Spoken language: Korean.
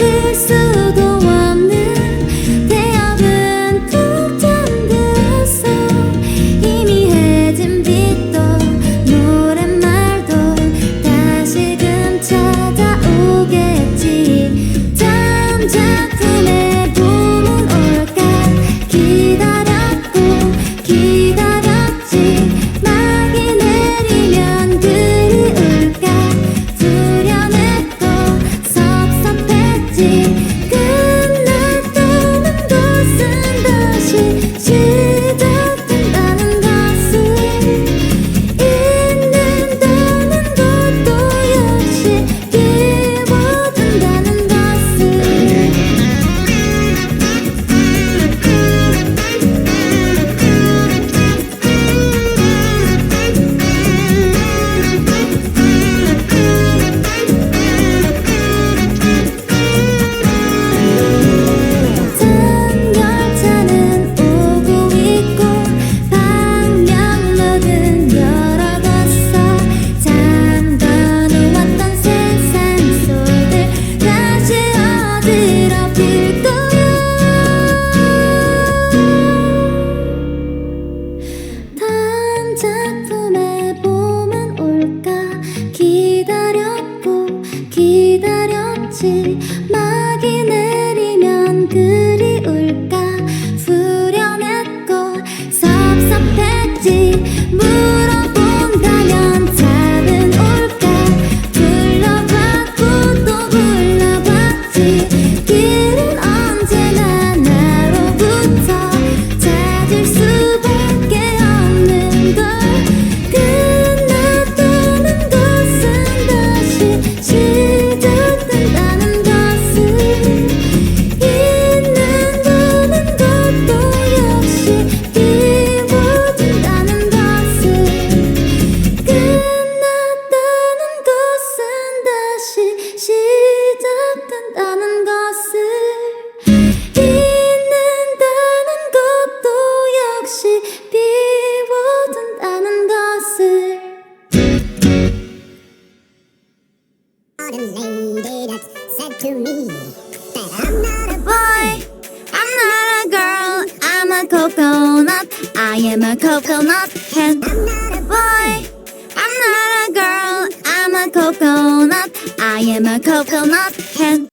견딜 수도 없는 태엽은 푹 잠든 속 희미해진 빛도 노랫말도 다시금 찾아오겠지 잠자. 自慢 But I'm not a boy, I'm not a girl, I'm a coconut. I am a coconut head. I'm not a boy, I'm not a girl, I'm a coconut. I am a coconut head.